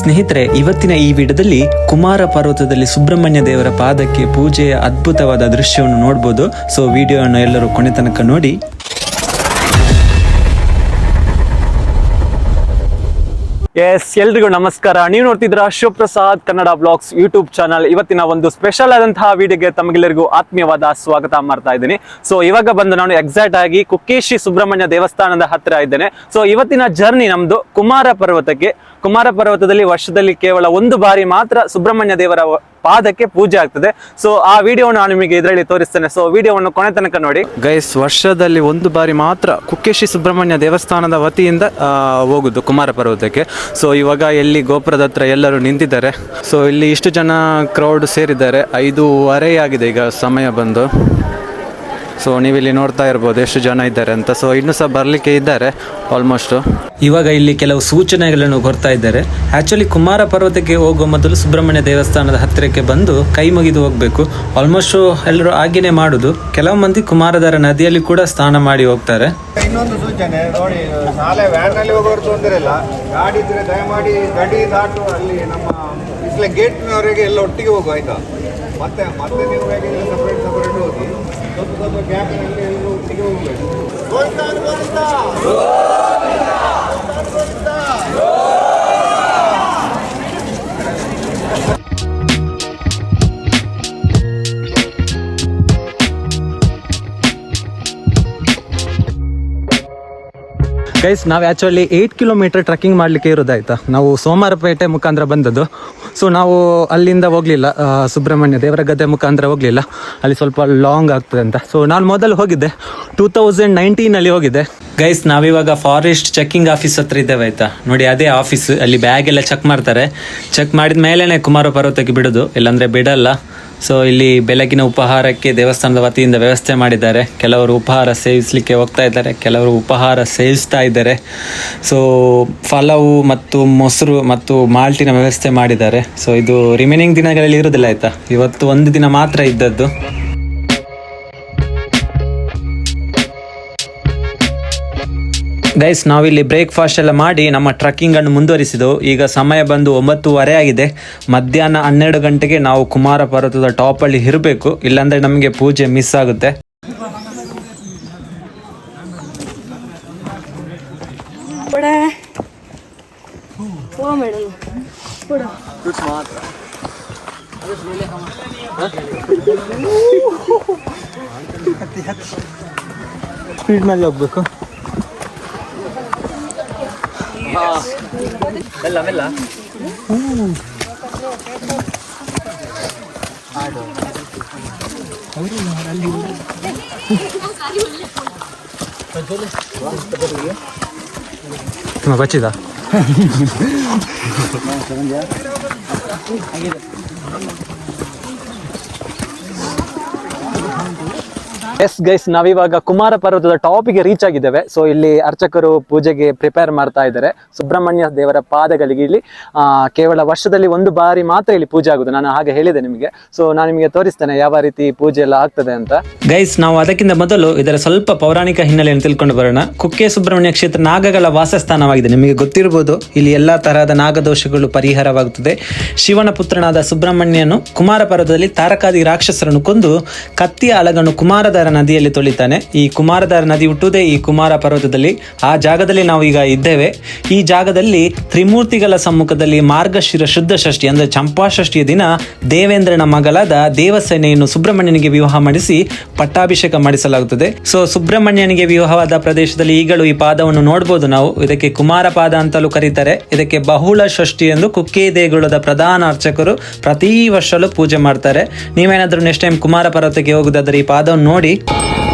ಸ್ನೇಹಿತರೆ, ಇವತ್ತಿನ ಈ ವಿಡಿಯೋದಲ್ಲಿ ಕುಮಾರ ಪರ್ವತದಲ್ಲಿ ಸುಬ್ರಹ್ಮಣ್ಯ ದೇವರ ಪಾದಕ್ಕೆ ಪೂಜೆಯ ಅದ್ಭುತವಾದ ದೃಶ್ಯವನ್ನು ನೋಡ್ಬೋದು. ಸೊ ವಿಡಿಯೋವನ್ನು ಎಲ್ಲರೂ ಕೊನೆ ತನಕ ನೋಡಿ. ಎಸ್ ಎಲ್ರಿಗೂ ನಮಸ್ಕಾರ. ನೀವು ನೋಡ್ತಿದ್ರ Shivaprasad Kannada blogs YouTube channel. ಇವತ್ತಿನ ಒಂದು ಸ್ಪೆಷಲ್ ಆದಂತಹ ವಿಡಿಯೋಗೆ ತಮಗೆಲ್ಲರಿಗೂ ಆತ್ಮೀಯವಾದ ಸ್ವಾಗತ ಮಾಡ್ತಾ ಇದ್ದೀನಿ. ಸೊ ಇವಾಗ ಬಂದು ನಾನು ಎಕ್ಸಾಕ್ಟ್ ಆಗಿ ಕುಕ್ಕೇಶಿ ಸುಬ್ರಹ್ಮಣ್ಯ ದೇವಸ್ಥಾನದ ಹತ್ತಿರ ಇದ್ದೇನೆ. ಸೊ ಇವತ್ತಿನ ಜರ್ನಿ ನಮ್ದು ಕುಮಾರ ಪರ್ವತಕ್ಕೆ. ಕುಮಾರ ಪರ್ವತದಲ್ಲಿ ವರ್ಷದಲ್ಲಿ ಕೇವಲ ಒಂದು ಬಾರಿ ಮಾತ್ರ ಸುಬ್ರಹ್ಮಣ್ಯ ದೇವರ ಪಾದಕ್ಕೆ ಪೂಜೆ ಆಗ್ತದೆ. ಸೊ ಆ ವಿಡಿಯೋ ನಾನು ನಿಮಗೆ ಇದರಲ್ಲಿ ತೋರಿಸ್ತೇನೆ. ಸೊ ವಿಡಿಯೋವನ್ನು ಕೊನೆ ತನಕ ನೋಡಿ. ಗೈಸ್ ವರ್ಷದಲ್ಲಿ ಒಂದು ಬಾರಿ ಮಾತ್ರ ಕುಕ್ಕೇಶಿ ಸುಬ್ರಹ್ಮಣ್ಯ ದೇವಸ್ಥಾನದ ವತಿಯಿಂದ ಹೋಗುದು ಕುಮಾರ ಪರ್ವತಕ್ಕೆ. ಸೊ ಇವಾಗ ಎಲ್ಲಿ ಗೋಪುರದ ಹತ್ರ ಎಲ್ಲರೂ ನಿಂತಿದ್ದಾರೆ. ಸೊ ಇಲ್ಲಿ ಇಷ್ಟು ಜನ ಕ್ರೌಡ್ ಸೇರಿದ್ದಾರೆ. ಐದೂವರೆ ಆಗಿದೆ ಈಗ ಸಮಯ ಬಂದು. ಸೊ ನೀವಿಲ್ಲಿ ನೋಡ್ತಾ ಇರ್ಬೋದು ಎಷ್ಟು ಜನ ಇದ್ದಾರೆ ಅಂತ. ಸೊ ಇನ್ನೂ ಸಹ ಬರಲಿಕ್ಕೆ ಇದ್ದಾರೆ ಆಲ್ಮೋಸ್ಟು ಇವಾಗ ಇಲ್ಲಿ ಕೆಲವು ಸೂಚನೆಗಳನ್ನು ಕೊಡ್ತಾ ಇದ್ದಾರೆ. ಆ್ಯಕ್ಚುಲಿ ಕುಮಾರ ಪರ್ವತಕ್ಕೆ ಹೋಗುವ ಮೊದಲು ಸುಬ್ರಹ್ಮಣ್ಯ ದೇವಸ್ಥಾನದ ಹತ್ತಿರಕ್ಕೆ ಬಂದು ಕೈ ಮುಗಿದು ಹೋಗಬೇಕು. ಆಲ್ಮೋಸ್ಟ್ ಎಲ್ಲರೂ ಹಾಗೆಯೇ ಮಾಡೋದು. ಕೆಲವು ಮಂದಿ ಕುಮಾರಧಾರ ನದಿಯಲ್ಲಿ ಕೂಡ ಸ್ನಾನ ಮಾಡಿ ಹೋಗ್ತಾರೆ. ಇನ್ನೊಂದು ಸೂಚನೆ ನೋಡಿ ಶಾಲೆ ವ್ಯಾನಲ್ಲಿ ಹೋಗೋರು ತೊಂದರೆ ಇಲ್ಲ. ಗಾಡಿ ಇದ್ರೆ ದಯಮಾಡಿ ಗಡಿ ದಾಟು. ಅಲ್ಲಿ ನಮ್ಮ ಇಸ್ಲೆ ಗೇಟ್ನವರೆಗೆ ಎಲ್ಲ ಒಟ್ಟಿಗೆ ಹೋಗು ಆಯ್ತಾ? ಮತ್ತೆ ಮತ್ತೆ ನೀವು ಸಪ್ರೇಟ್ ಸಪ್ರೇಟ್ ಹೋಗಿ. ಸ್ವಲ್ಪ ಸ್ವಲ್ಪ ಗೈಸ್ ನಾವು ಆ್ಯಕ್ಚುಲಿ ಏಯ್ಟ್ ಕಿಲೋಮೀಟರ್ ಟ್ರೆಕ್ಕಿಂಗ್ ಮಾಡಲಿಕ್ಕೆ ಇರೋದಾಯ್ತಾ? ನಾವು ಸೋಮವಾರಪೇಟೆ ಮುಖಾಂತರ ಬಂದದ್ದು. ಸೊ ನಾವು ಅಲ್ಲಿಂದ ಹೋಗಲಿಲ್ಲ. ಸುಬ್ರಹ್ಮಣ್ಯ ದೇವರ ಗದ್ದೆ ಮುಖಾಂತರ ಹೋಗಲಿಲ್ಲ. ಅಲ್ಲಿ ಸ್ವಲ್ಪ ಲಾಂಗ್ ಆಗ್ತದೆ ಅಂತ. ಸೊ ನಾನು ಮೊದಲು ಹೋಗಿದ್ದೆ. ಟೂ ತೌಸಂಡ್ ನೈನ್ಟೀನಲ್ಲಿ ಹೋಗಿದ್ದೆ. ಗೈಸ್ ನಾವಿವಾಗ ಫಾರೆಸ್ಟ್ ಚೆಕ್ಕಿಂಗ್ ಆಫೀಸ್ ಹತ್ರ ಇದ್ದೇವೆ ಆಯ್ತಾ? ನೋಡಿ, ಅದೇ ಆಫೀಸ್ ಅಲ್ಲಿ ಬ್ಯಾಗ್ ಎಲ್ಲ ಚೆಕ್ ಮಾಡ್ತಾರೆ. ಚೆಕ್ ಮಾಡಿದ ಮೇಲೇ ಕುಮಾರ ಪರ್ವತಕ್ಕೆ ಬಿಡೋದು. ಇಲ್ಲಾಂದರೆ ಬಿಡಲ್ಲ. ಸೊ ಇಲ್ಲಿ ಬೆಳಗಿನ ಉಪಹಾರಕ್ಕೆ ದೇವಸ್ಥಾನದ ವತಿಯಿಂದ ವ್ಯವಸ್ಥೆ ಮಾಡಿದ್ದಾರೆ. ಕೆಲವರು ಉಪಹಾರ ಸೇವಿಸಲಿಕ್ಕೆ ಹೋಗ್ತಾ ಇದ್ದಾರೆ, ಕೆಲವರು ಉಪಹಾರ ಸೇವಿಸ್ತಾ ಇದ್ದಾರೆ. ಸೊ ಫಲವು ಮತ್ತು ಮೊಸರು ಮತ್ತು ಮಾಲ್ಟಿನ ವ್ಯವಸ್ಥೆ ಮಾಡಿದ್ದಾರೆ. ಸೊ ಇದು ರಿಮೈನಿಂಗ್ ದಿನಗಳಲ್ಲಿ ಇರೋದಿಲ್ಲ ಆಯಿತಾ? ಇವತ್ತು ಒಂದು ದಿನ ಮಾತ್ರ ಇದ್ದದ್ದು. ಗೈಸ್ ನಾವಿಲ್ಲಿ ಬ್ರೇಕ್ಫಾಸ್ಟ್ ಎಲ್ಲ ಮಾಡಿ ನಮ್ಮ ಟ್ರಕ್ಕಿಂಗ್ ಅನ್ನು ಮುಂದುವರಿಸಿದೆವು ಈಗ ಸಮಯ ಬಂದು ಒಂಬತ್ತುವರೆ ಆಗಿದೆ. ಮಧ್ಯಾಹ್ನ ಹನ್ನೆರಡು ಗಂಟೆಗೆ ನಾವು ಕುಮಾರ ಪರ್ವತದ ಟಾಪ್ ಅಲ್ಲಿ ಇರಬೇಕು. ಇಲ್ಲಾಂದ್ರೆ ನಮಗೆ ಪೂಜೆ ಮಿಸ್ ಆಗುತ್ತೆ. ಬಡ ಓ ಮೇಡಮ್ ಕೊಡು ಸ್ಪೀಡ್ ಮೇಲೆ ಹೋಗ್ಬೇಕು ತುಂಬ ಬಚ್ಚಿದ ಎಸ್ ಗೈಸ್ ನಾವಿವಾಗ ಕುಮಾರ ಪರ್ವತದ ಟಾಪಿಗೆ ರೀಚ್ ಆಗಿದ್ದೇವೆ. ಸೊ ಇಲ್ಲಿ ಅರ್ಚಕರು ಪೂಜೆಗೆ ಪ್ರಿಪೇರ್ ಮಾಡ್ತಾ ಇದ್ದಾರೆ. ಸುಬ್ರಹ್ಮಣ್ಯ ದೇವರ ಪಾದಗಳಿಗೆ ಇಲ್ಲಿ ಕೇವಲ ವರ್ಷದಲ್ಲಿ ಒಂದು ಬಾರಿ ಮಾತ್ರ ಇಲ್ಲಿ ಪೂಜೆ ಆಗುದು. ನಾನು ಹಾಗೆ ಹೇಳಿದೆ ನಿಮಗೆ. ಸೊ ನಾನು ನಿಮಗೆ ತೋರಿಸ್ತೇನೆ ಯಾವ ರೀತಿ ಪೂಜೆ ಎಲ್ಲ ಆಗ್ತದೆ ಅಂತ. ಗೈಸ್ ನಾವು ಅದಕ್ಕಿಂತ ಮೊದಲು ಇದರ ಸ್ವಲ್ಪ ಪೌರಾಣಿಕ ಹಿನ್ನೆಲೆಯನ್ನು ತಿಳ್ಕೊಂಡು ಬರೋಣ. ಕುಕ್ಕೆ ಸುಬ್ರಹ್ಮಣ್ಯ ಕ್ಷೇತ್ರ ನಾಗಗಳ ವಾಸಸ್ಥಾನವಾಗಿದೆ. ನಿಮಗೆ ಗೊತ್ತಿರಬಹುದು ಇಲ್ಲಿ ಎಲ್ಲಾ ತರಹದ ನಾಗದೋಷಗಳು ಪರಿಹಾರವಾಗುತ್ತದೆ. ಶಿವನ ಪುತ್ರನಾದ ಸುಬ್ರಹ್ಮಣ್ಯನು ಕುಮಾರ ಪರ್ವದಲ್ಲಿ ತಾರಕಾದಿ ರಾಕ್ಷಸರನ್ನು ಕೊಂದು ಕತ್ತಿಯ ಅಲಗನ್ನು ಕುಮಾರಧಾರ ನದಿಯಲ್ಲಿ ತೊಳಿತಾನೆ. ಈ ಕುಮಾರಧಾರ ನದಿ ಹುಟ್ಟುವುದೇ ಈ ಕುಮಾರ ಪರ್ವತದಲ್ಲಿ. ಆ ಜಾಗದಲ್ಲಿ ನಾವು ಈಗ ಇದ್ದೇವೆ. ಈ ಜಾಗದಲ್ಲಿ ತ್ರಿಮೂರ್ತಿಗಳ ಸಮ್ಮುಖದಲ್ಲಿ ಮಾರ್ಗಶಿರ ಶುದ್ಧ ಷಷ್ಠಿ ಅಂದ್ರೆ ಚಂಪಾಷಷ್ಠಿಯ ದಿನ ದೇವೇಂದ್ರನ ಮಗಳಾದ ದೇವಸೇನೆಯನ್ನು ಸುಬ್ರಹ್ಮಣ್ಯನಿಗೆ ವಿವಾಹ ಮಾಡಿಸಿ ಪಟ್ಟಾಭಿಷೇಕ ಮಾಡಿಸಲಾಗುತ್ತದೆ. ಸೊ ಸುಬ್ರಹ್ಮಣ್ಯನಿಗೆ ವಿವಾಹವಾದ ಪ್ರದೇಶದಲ್ಲಿ ಈಗಲೂ ಈ ಪಾದವನ್ನು ನೋಡಬಹುದು ನಾವು. ಇದಕ್ಕೆ ಕುಮಾರ ಪಾದ ಅಂತಲೂ ಕರೀತಾರೆ. ಇದಕ್ಕೆ ಬಹುಳ ಷಷ್ಠಿ ಎಂದು ಕುಕ್ಕೆ ದೇಗುಲದ ಪ್ರಧಾನ ಅರ್ಚಕರು ಪ್ರತಿ ವರ್ಷಲೂ ಪೂಜೆ ಮಾಡ್ತಾರೆ. ನೀವೇನಾದ್ರೂ ನೆಕ್ಸ್ಟ್ ಟೈಮ್ ಕುಮಾರ ಪರ್ವತಕ್ಕೆ ಹೋಗುದಾದ್ರೆ ಈ ಪಾದವನ್ನು ನೋಡಿ நன்றி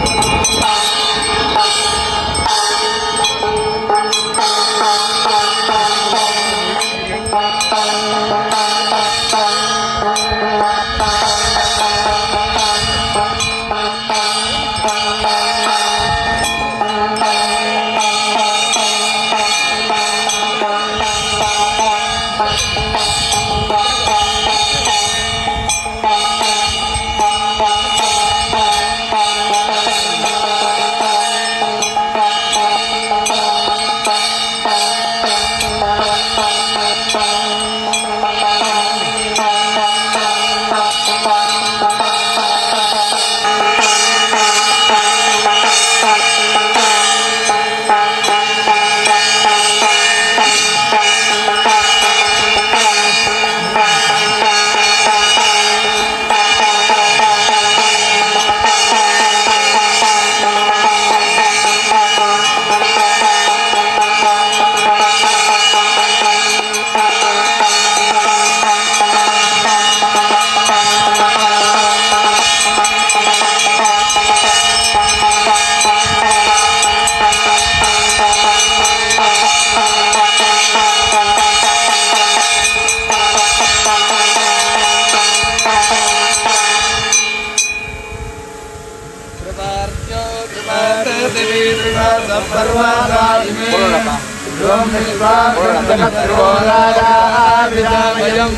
ॐ विश्वामित्रो राजाभिरामयम्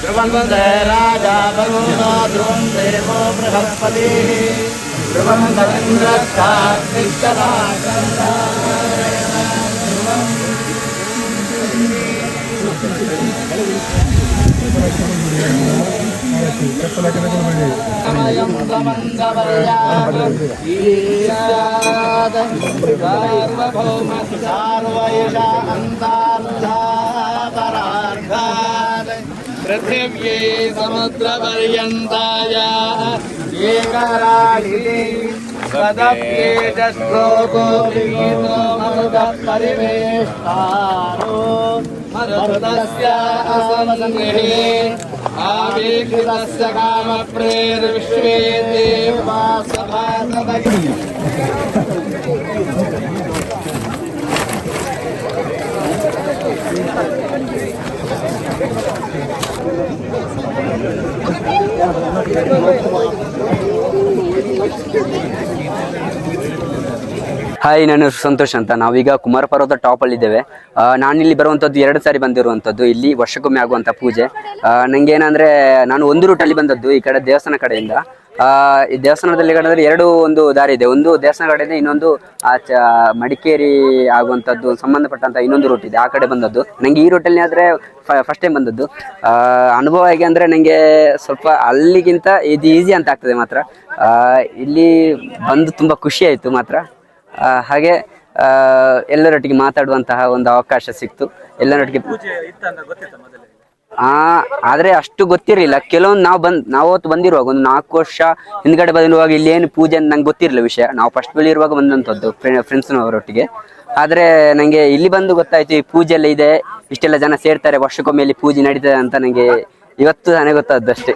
ध्रुवन्दे राजा वरुणो ध्रुवं देवो बृहस्पतिः ध्रुवं रवीन्द्रकाग्निश्चरा చెప్పలేక सार्वयषा अन्तान्धापरार्धात् पृथिव्ये समुद्रपर्यन्ताया एकराहिते मरुदस्य असङ्गृहे आवीकृतस्य कामप्रेर्विश्वे देवा सभासदगि ಹಾಯ್ ಹೆಸರು ಸಂತೋಷ್ ಅಂತ. ನಾವೀಗ ಕುಮಾರ ಪರ್ವತ ನಾನು ನಾನಿಲ್ಲಿ ಬರುವಂತದ್ದು ಎರಡು ಸಾರಿ ಬಂದಿರುವಂತದ್ದು ಇಲ್ಲಿ ವರ್ಷಕ್ಕೊಮ್ಮೆ ಆಗುವಂತ ಪೂಜೆ. ನನಗೆ ನಂಗೆ ಏನಂದ್ರೆ, ನಾನು ಒಂದು ರೂಟಲ್ಲಿ ಬಂದದ್ದು ಈ ಕಡೆ ದೇವಸ್ಥಾನ ಕಡೆಯಿಂದ. ಈ ದೇವಸ್ಥಾನದಲ್ಲಿ ಕಡೆ ಎರಡು ಒಂದು ದಾರಿ ಇದೆ. ಒಂದು ದೇವಸ್ಥಾನ ಕಡೆಯಿಂದ ಇನ್ನೊಂದು ಆ, ಚ, ಮಡಿಕೇರಿ ಆಗುವಂತದ್ದು ಸಂಬಂಧಪಟ್ಟಂತ ಇನ್ನೊಂದು ರೂಟ್ ಇದೆ. ಆ ಕಡೆ ಬಂದದ್ದು. ನನಗೆ ಈ ರೂಟಲ್ಲಿ ಆದ್ರೆ ಫಸ್ಟ್ ಟೈಮ್ ಬಂದದ್ದು. ಅನುಭವ ಹೇಗೆ ಅಂದರೆ ನನಗೆ ಸ್ವಲ್ಪ ಅಲ್ಲಿಗಿಂತ ಇದು ಈಸಿ ಅಂತ ಆಗ್ತದೆ ಮಾತ್ರ. ಇಲ್ಲಿ ಬಂದು ತುಂಬಾ ಖುಷಿ ಆಯ್ತು ಮಾತ್ರ. ಹಾಗೆ ಎಲ್ಲರೊಟ್ಟಿಗೆ ಮಾತಾಡುವಂತಹ ಒಂದು ಅವಕಾಶ ಸಿಕ್ತು. ಎಲ್ಲರೊಟ್ಟಿಗೆ ಆ ಆದ್ರೆ ಅಷ್ಟು ಗೊತ್ತಿರಲಿಲ್ಲ. ಕೆಲವೊಂದು ನಾವು ಬಂದ್ ನಾವು ಅವತ್ತು ಬಂದಿರುವಾಗ ಒಂದು ನಾಲ್ಕು ವರ್ಷ ಹಿಂದ್ಗಡೆ ಬಂದಿರುವಾಗ ಇಲ್ಲಿ ಏನು ಪೂಜೆ ಅಂತ ನಂಗೆ ಗೊತ್ತಿರಲಿಲ್ಲ ವಿಷಯ. ನಾವು ಫಸ್ಟ್ ಬೆಳಿರುವಾಗ ಬಂದಂಥದ್ದು ಫ್ರೆಂಡ್ಸ್ನವರೊಟ್ಟಿಗೆ. ಆದ್ರೆ ನಂಗೆ ಇಲ್ಲಿ ಬಂದು ಗೊತ್ತಾಯ್ತು ಈ ಪೂಜೆ ಎಲ್ಲ ಇದೆ ಇಷ್ಟೆಲ್ಲ ಜನ ಸೇರ್ತಾರೆ ವರ್ಷಕ್ಕೊಮ್ಮೆ ಇಲ್ಲಿ ಪೂಜೆ ನಡೀತದೆ ಅಂತ ನನಗೆ ಇವತ್ತು ನನಗೆ ಗೊತ್ತಾದ್ದು ಅಷ್ಟೇ